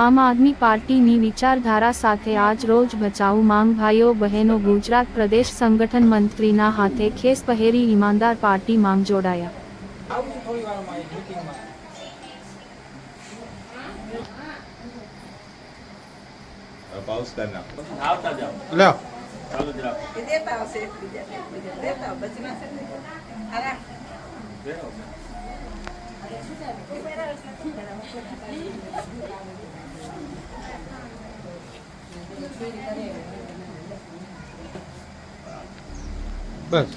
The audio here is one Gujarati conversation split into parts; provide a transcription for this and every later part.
આમ આદમી પાર્ટીની વિચારધારા સાથે આજ રોજ બચાવ માંગ ભાઈઓ બહેનો ગુજરાત પ્રદેશ સંગઠન મંત્રીના હાથે ખેસ પહેરી ઈમાનદાર પાર્ટી માંગ જોડાયા પાઉસ કરી નાખો આવતા જાઓ લ્યો ચાલુ દેતા આવશે દેતા. છે. બસ.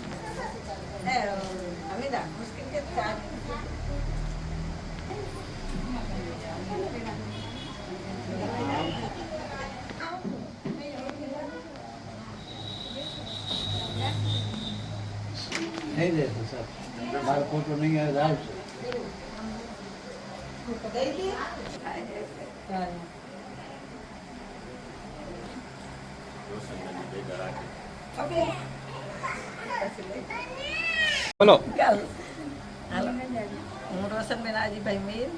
નહીં રહેશે સાહેબ મારો ફોટો નહીં આવે આવશે. બોલો. હું રોશનબેન આજીભાઈ મીર,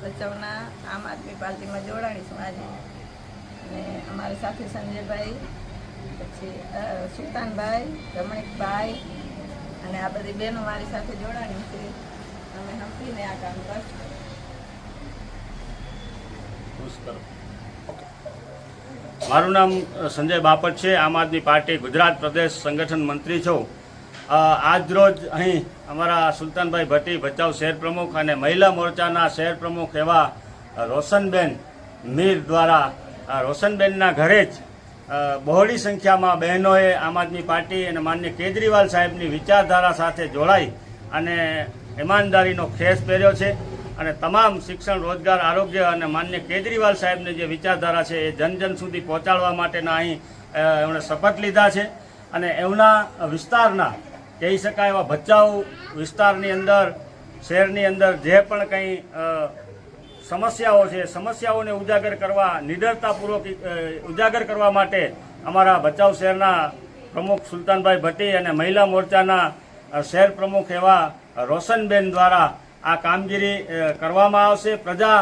બચાવના આમ આદમી પાર્ટીમાં જોડાણી છું આજે. અને અમારી સાથે સંજયભાઈ, પછી સુલતાનભાઈ, રમણીકભાઈ, અને આ બધી બહેનો મારી સાથે જોડાણી છે. અમે હંપીને આ કામ કરશું. ખુશ મારું નામ સંજય બાપટ છે. આમ આદમી પાર્ટી ગુજરાત પ્રદેશ સંગઠન મંત્રી છું. આજરોજ અહીં અમારા સુલતાનભાઈ ભટ્ટી ભચાઉ શહેર પ્રમુખ અને મહિલા મોરચાના શહેર પ્રમુખ એવા રોશનબેન મીર દ્વારા રોશનબેનના ઘરે જ બહોળી સંખ્યામાં બહેનોએ આમ આદમી પાર્ટી અને માન્ય કેજરીવાલ સાહેબની વિચારધારા સાથે જોડાઈ અને ઈમાનદારીનો ખેસ પહેર્યો છે. અને તમામ શિક્ષણ, રોજગાર, આરોગ્ય અને માન્ય કેજરીવાલ સાહેબની જે વિચારધારા છે એ જન જન સુધી પહોંચાડવા માટેના અહીં એમણે શપથ લીધા છે. અને એમના વિસ્તારના, કહી શકાય એવા ભચાઉ વિસ્તારની અંદર, શહેરની અંદર જે પણ કંઈ સમસ્યાઓ છે સમસ્યાઓને ઉજાગર કરવા, નિડરતાપૂર્વક ઉજાગર કરવા માટે અમારા ભચાઉ શહેરના પ્રમુખ સુલતાનભાઈ ભટ્ટી અને મહિલા મોરચાના શહેર પ્રમુખ એવા રોશનબેન દ્વારા આ કામગીરી કરવામાં આવશે. પ્રજા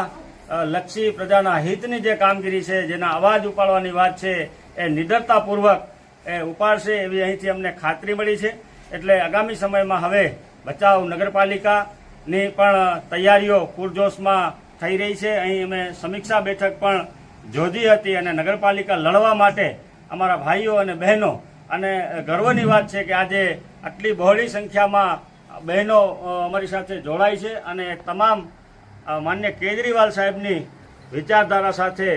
લક્ષી પ્રજાના હિતની જે કામગીરી છે, જેના અવાજ ઉપાડવાની વાત છે, એ નિડરતાપૂર્વક એ ઉપાડશે એવી અહીંથી અમને ખાતરી મળી છે. એટલે આગામી સમયમાં હવે ભચાઉ નગરપાલિકાની પણ તૈયારીઓ પૂરજોશમાં થઈ રહી છે. અહીં અમે સમીક્ષા બેઠક પણ જોધી હતી અને નગરપાલિકા લડવા માટે અમારા ભાઈઓ અને બહેનો અને ગર્વની વાત છે કે આજે આટલી બહોળી સંખ્યામાં બહેનો અમારી સાથે જોડાય છે અને તમામ માન્ય કેજરીવાલ સાહેબની વિચારધારા સાથે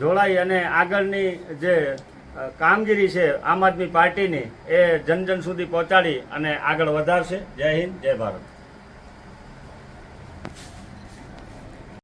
જોડાઈ અને આગળની જે કામગીરી છે આમ આદમી પાર્ટીની એ જન જન સુધી પહોંચાડી અને આગળ વધારશે. જય હિન્દ, જય ભારત.